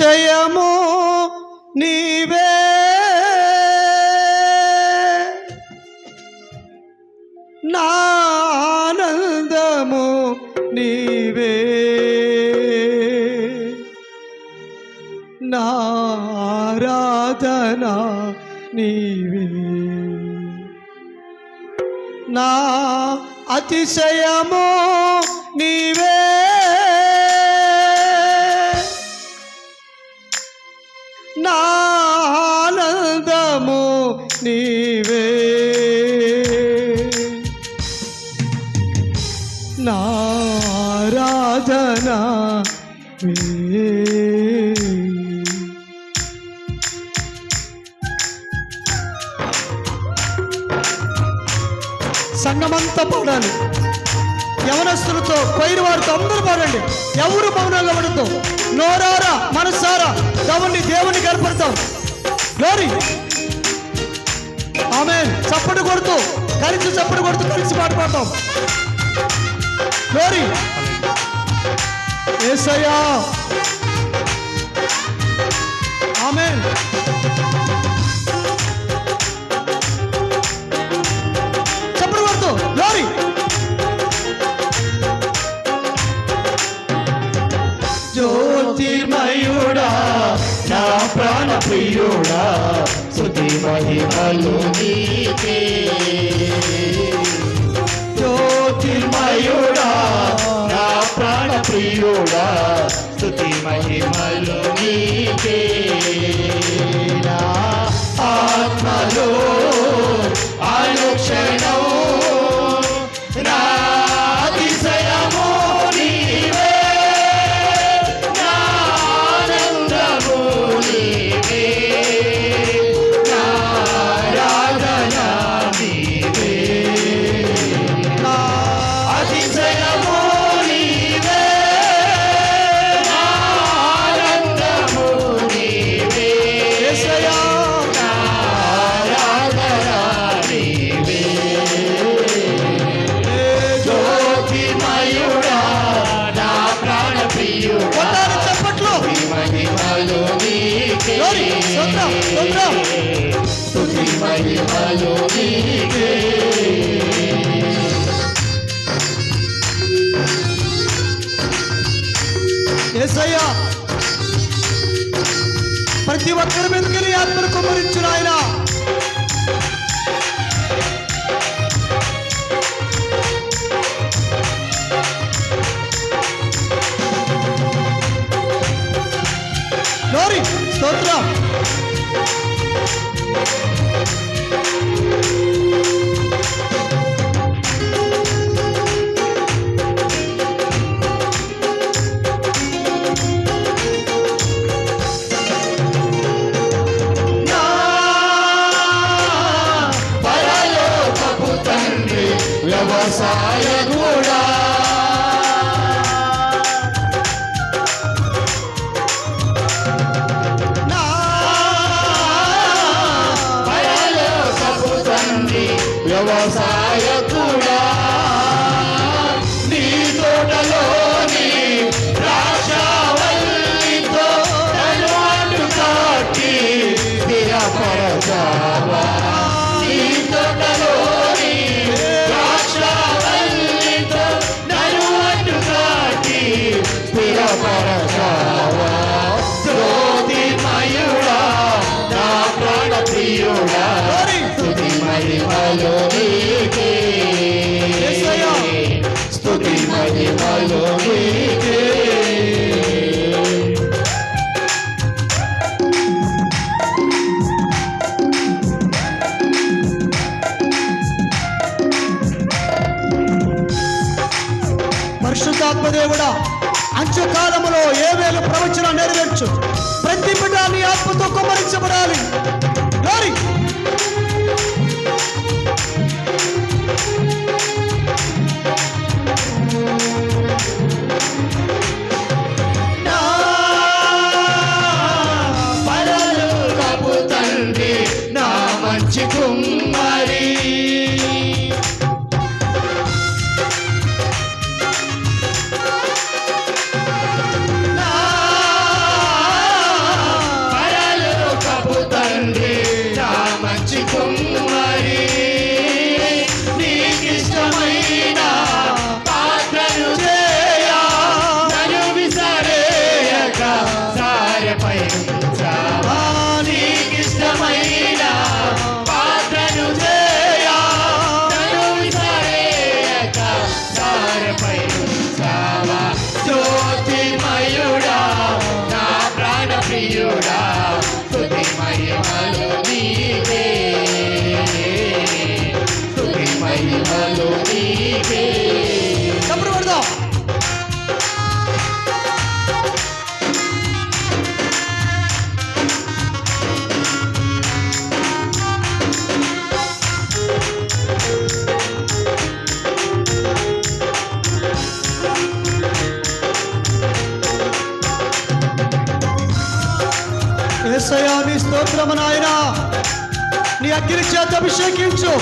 నిశ్చయము నీవే. నానందము నీవే. నారాధనా నీవే. నా అతిశయమో కలిసి చప్పుడు కొడుతూ కలిసి పాట పాడతాం. గోరీ ఏసయ్యా. ఆమె చప్పుడు కొడుతూ. గోరీ నా ప్రాణ ప్రియుడా నీ మహిమలు నీకే. జ్యోతిర్మయుడా నా ప్రాణ ప్రియుడా స్థుతి మహిమలు ఆత్మలో Tonight. ప్రభుదేవుడా అంత్యకాలములో ఏ వేలు ప్రవచన నెరవేర్చు. ప్రతి బిడ్డ నీ ఆత్మతో కుమరించబడాలి అగ్ని చేత అభిషేకించు.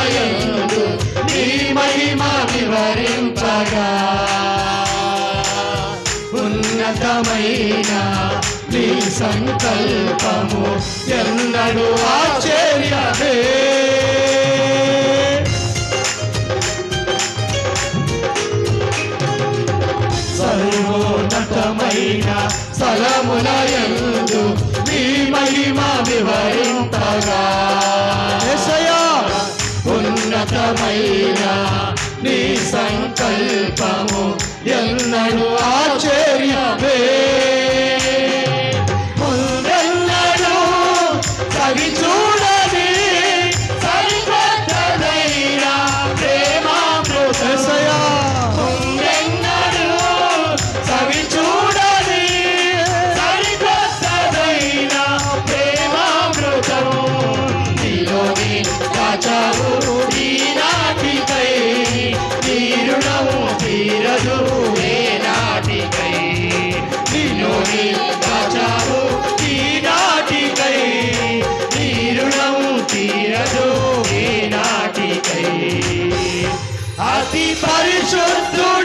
స్థలములయందు నీ మహిమ వివరింపగా. ఉన్నతమైన నీ సంకల్పము ఎన్నడు ఆశ్చర్యమే. సర్వోన్నతమైన స్థలములయందు నీ మహిమ వివరింపగా. ఉన్నతమైన నీ సంకల్పము ఎన్నడూ ఆశ్చర్యమే দিবার শত্রু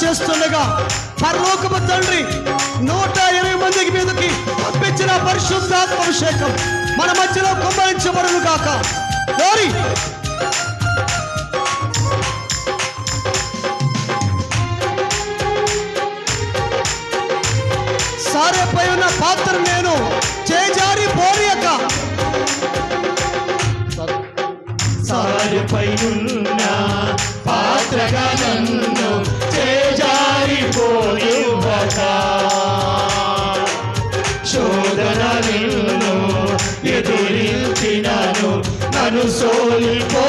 చేస్తుండగా పరలోకపు తండ్రి నూట ఇరవై మందికి మీదకి పంపించిన పరిశుద్ధాత్మ అభిషేకం మన మధ్యలో కుమ్మరించబడును కాక గోరి సారేపై ఉన్న పాత్ర నేను చేజారి పోనీయక. సారేపై ఉన్న పాత్రగా నన్ను చేజారిపోనివ్వక శోధన నిన్ను ఎదురించినను నన్ను సోలిపో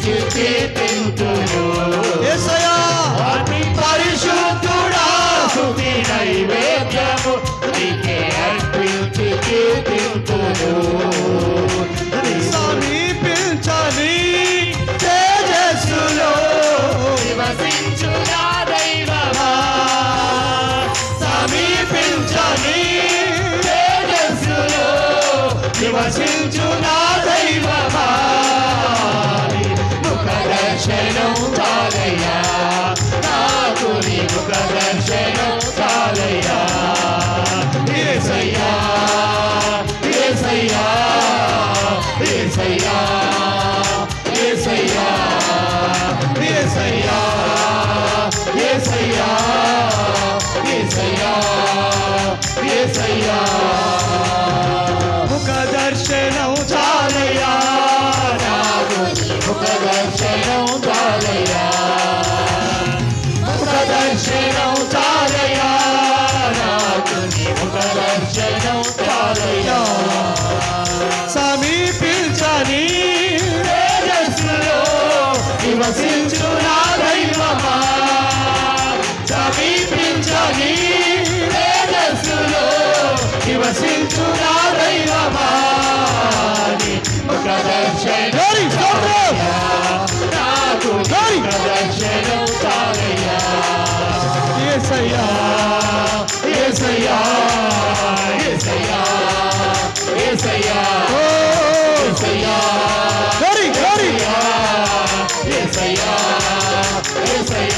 to be.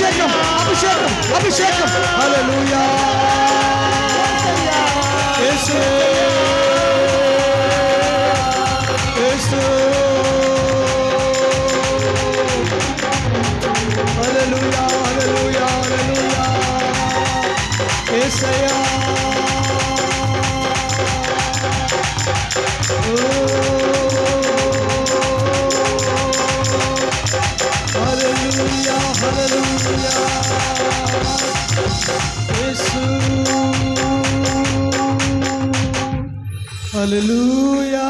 అభిషేకం అభిషేకం అభిషేకం. అభిషేకం హల్లెలూయా. హల్లెలూయా.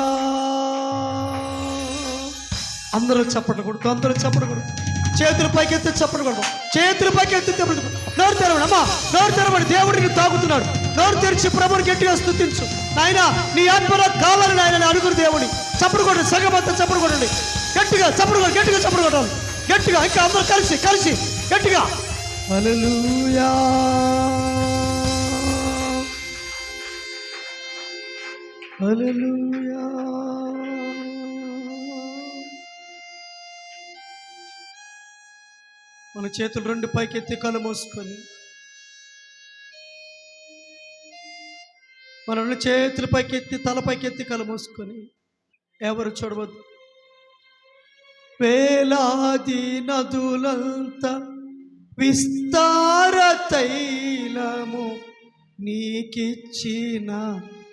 అందరూ చప్పట్లు కొడుతూ అందరూ చప్పట్లు కొడుతూ. చేతులు పైకెత్తి చప్పట్లు కొడతాం చేతులు పైకెత్తి చప్పట్లు కొడతాం. నోరు తెరవండి అమ్మా నోరు తెరవండి. దేవుడిని తాగుతున్నాడు. నోరు తెరిచి ప్రభుని గట్టిగా స్థుతించు నాయన నీ ఆత్మలో కావాలి నాయన అడుగురు దేవుడి చప్పుడు కొట్టండి సగమంతా చప్పుడు కొట్టండి గట్టిగా చప్పుడు కొట్టి గట్టిగా చప్పుడు కొట్టాలి. గట్టిగా ఇంకా అందరూ కలిసి కలిసి గట్టిగా. హల్లెలూయా. హల్లెలూయా మన చేతులు రెండు పైకెత్తి కళ్ళు మూసుకొని. మన రెండు చేతులు పైకెత్తి తల పైకెత్తి కళ్ళు మూసుకొని. ఎవరు చూడవద్దు. వేలాది నదులంత విస్తార తైలము నీకిచ్చిన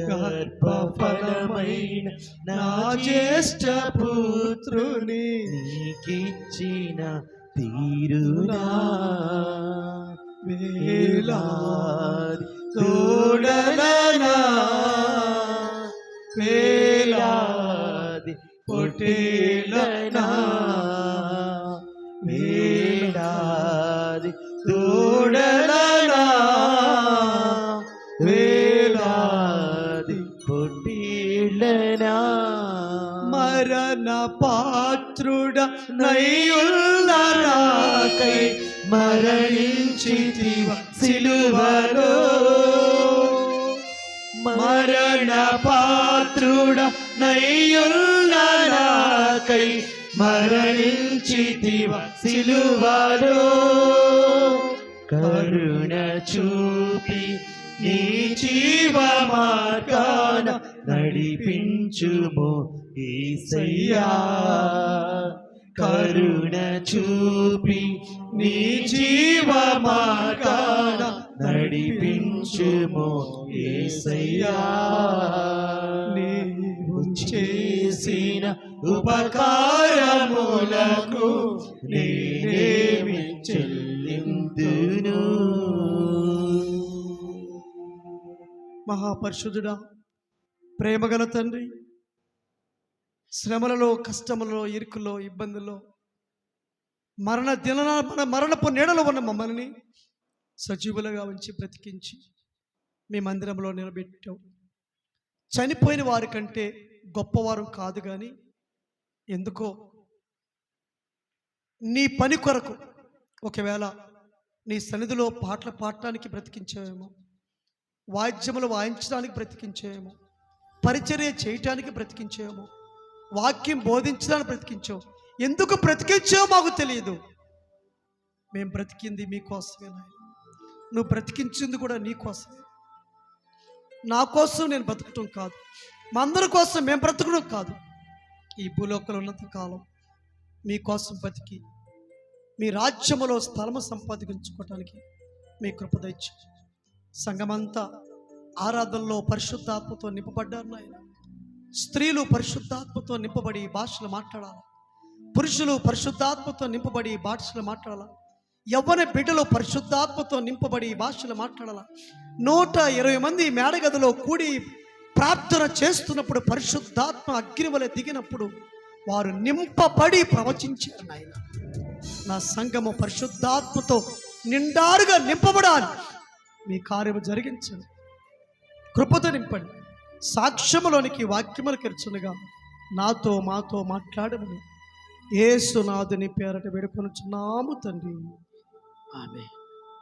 గర్భఫలమైన నా జ్యేష్ఠ పుత్రుని నీకిచ్చిన తీరునా. వేలాది తోడలనా వేలాది పొటేలనా పాత్రుడ నయుల్లరాకై నాకై మరణించితివ సిలువలో. మరణ పాత్రుడ నయుల్లరాకై నాకై మరణించితివ సిలువలో. కరుణ చూపి నీ జీవ మార్గాన నడిపించుమో. ఏసయ్యా కరుణ చూపి నీ జీవ మార్గాన నడిపించుము. ఏసయ్యా నీవు చేసిన ఉపకారములకు నేనేమి చెల్లిందును. మహాపరిశుద్ధుడా ప్రేమగల తండ్రి శ్రమలలో కష్టములలో ఇరుకులో ఇబ్బందుల్లో మరణ దిన మన మరణపు నీడలో ఉన్న మమ్మల్ని సజీవులుగా ఉంచి బ్రతికించి మీ మందిరంలో నిలబెట్టావు చనిపోయిన వారి కంటే గొప్పవారు కాదు కానీ ఎందుకో నీ పని కొరకు ఒకవేళ నీ సన్నిధిలో పాటలు పాడటానికి బ్రతికించావేమో వాయిద్యములు వాయించడానికి బ్రతికించేమో పరిచర్య చేయటానికి బ్రతికించేమో వాక్యం బోధించడానికి బ్రతికించావు. ఎందుకు బ్రతికించావో మాకు తెలియదు. మేము బ్రతికింది మీకోసమే నాయన. నువ్వు బ్రతికించింది కూడా నీ కోసమే. నా కోసం నేను బ్రతకటం కాదు. మా అందరి కోసం మేము బ్రతకడం కాదు. ఈ భూలోకంలో ఉన్నంత కాలం మీకోసం బతికి మీ రాజ్యములో స్థలము సంపాదించుకోవటానికి మీ కృప దయచు సంఘమంతా ఆరాధనలో పరిశుద్ధాత్మతో నింపబడ్డారు నాయన. స్త్రీలు పరిశుద్ధాత్మతో నింపబడి భాషలు మాట్లాడాలి? పురుషులు పరిశుద్ధాత్మతో నింపబడి భాషలు మాట్లాడాలి? ఎవరి బిడ్డలు పరిశుద్ధాత్మతో నింపబడి భాషలు మాట్లాడాల? నూట ఇరవై మంది మేడగదిలో కూడి ప్రార్థన చేస్తున్నప్పుడు పరిశుద్ధాత్మ అగ్నివలె దిగినప్పుడు వారు నింపబడి ప్రవచించారు నాయన. నా సంఘము పరిశుద్ధాత్మతో నిండారుగా నింపబడాలి. మీ కార్యము జరిగించండి. కృపతో నింపండి. సాక్ష్యములోనికి వాక్యములు కెరచునుగా నాతో మాతో మాట్లాడమని. ఏసునాథుని పేరట వేడుకొనుచున్నాము తండ్రి. ఆమె